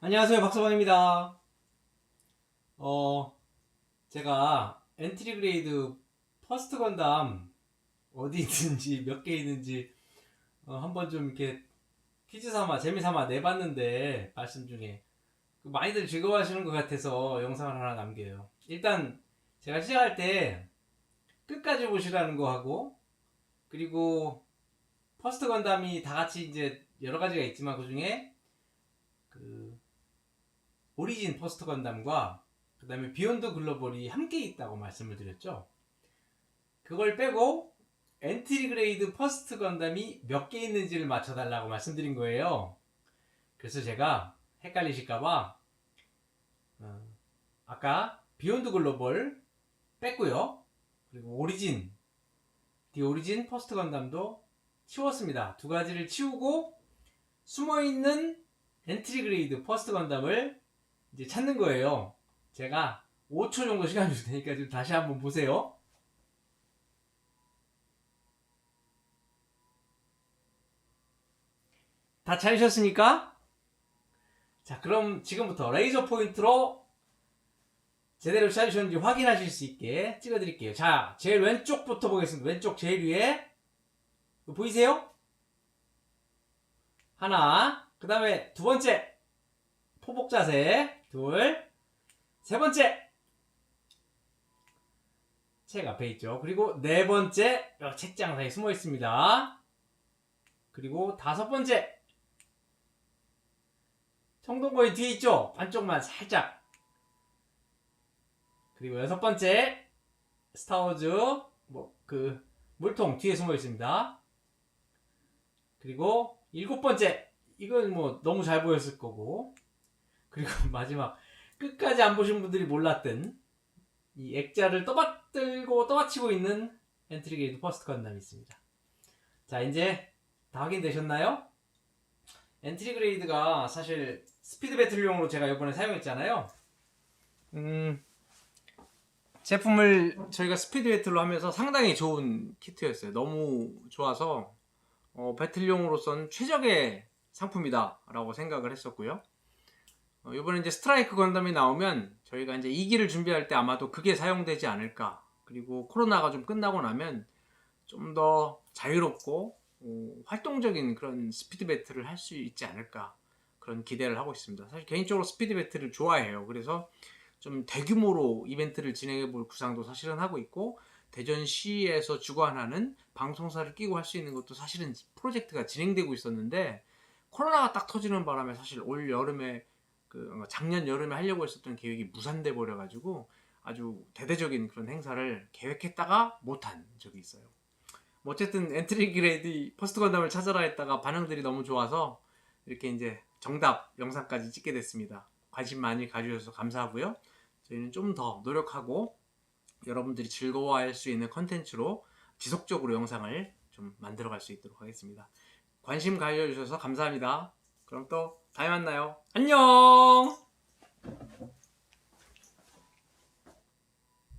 안녕하세요 박서방입니다. 어 제가 엔트리 그레이드 퍼스트 건담 어디 있는지 몇 개 있는지 어, 한번 좀 이렇게 퀴즈 삼아 재미 삼아 내봤는데 말씀 중에 그 많이들 즐거워하시는 것 같아서 영상을 하나 남겨요. 일단 제가 시작할 때 끝까지 보시라는 거 하고 그리고 퍼스트 건담이 다 같이 이제 여러 가지가 있지만 그 중에 그 오리진 퍼스트 건담과 그 다음에 비욘드 글로벌이 함께 있다고 말씀을 드렸죠. 그걸 빼고 엔트리 그레이드 퍼스트 건담이 몇 개 있는지를 맞춰달라고 말씀드린 거예요. 그래서 제가 헷갈리실까봐 어, 아까 비욘드 글로벌 뺐고요. 그리고 오리진 디 오리진 퍼스트 건담도 치웠습니다. 두 가지를 치우고 숨어있는 엔트리 그레이드 퍼스트 건담을 이제 찾는 거예요. 제가 5초 정도 시간 줄 테니까 좀 다시 한번 보세요. 다 찾으셨습니까? 자, 그럼 지금부터 레이저 포인트로 제대로 찾으셨는지 확인하실 수 있게 찍어드릴게요. 자, 제일 왼쪽부터 보겠습니다. 왼쪽 제일 위에 보이세요? 하나, 그 다음에 두 번째 포복 자세 둘, 세 번째 책 앞에 있죠. 그리고 네 번째 어, 책장 사이에 숨어 있습니다. 그리고 다섯 번째 청동거인 뒤에 있죠. 반쪽만 살짝. 그리고 여섯 번째 스타워즈 뭐 그 물통 뒤에 숨어 있습니다. 그리고 일곱 번째 이건 뭐 너무 잘 보였을 거고 그리고 마지막 끝까지 안 보신 분들이 몰랐던 이 액자를 떠받들고 떠받치고 있는 엔트리 게이드 퍼스트 건담이 있습니다. 자 이제 다 확인되셨나요? 엔트리 그레이드가 사실 스피드 배틀용으로 제가 이번에 사용했잖아요. 음, 제품을 저희가 스피드 배틀로 하면서 상당히 좋은 키트였어요. 너무 좋아서 어, 배틀용으로선 최적의 상품이다라고 생각을 했었고요. 어, 이번에 이제 스트라이크 건담이 나오면 저희가 이제 2기를 준비할 때 아마도 그게 사용되지 않을까. 그리고 코로나가 좀 끝나고 나면 좀 더 자유롭고 어, 활동적인 그런 스피드 배틀을 할 수 있지 않을까. 그런 기대를 하고 있습니다. 사실 개인적으로 스피드 배틀을 좋아해요. 그래서 좀 대규모로 이벤트를 진행해 볼 구상도 사실은 하고 있고 대전시에서 주관하는 방송사를 끼고 할 수 있는 것도 사실은 프로젝트가 진행되고 있었는데 코로나가 딱 터지는 바람에 사실 올 여름에 그 작년 여름에 하려고 했었던 계획이 무산돼 버려 가지고 아주 대대적인 그런 행사를 계획했다가 못한 적이 있어요. 뭐 어쨌든 엔트리 그레이드 퍼스트 건담을 찾아라 했다가 반응들이 너무 좋아서 이렇게 이제 정답 영상까지 찍게 됐습니다. 관심 많이 가주셔서 감사하고요. 저희는 좀 더 노력하고 여러분들이 즐거워할 수 있는 컨텐츠로 지속적으로 영상을 좀 만들어 갈 수 있도록 하겠습니다. 관심 가져주셔서 감사합니다. 그럼 또 다음에 만나요. 안녕!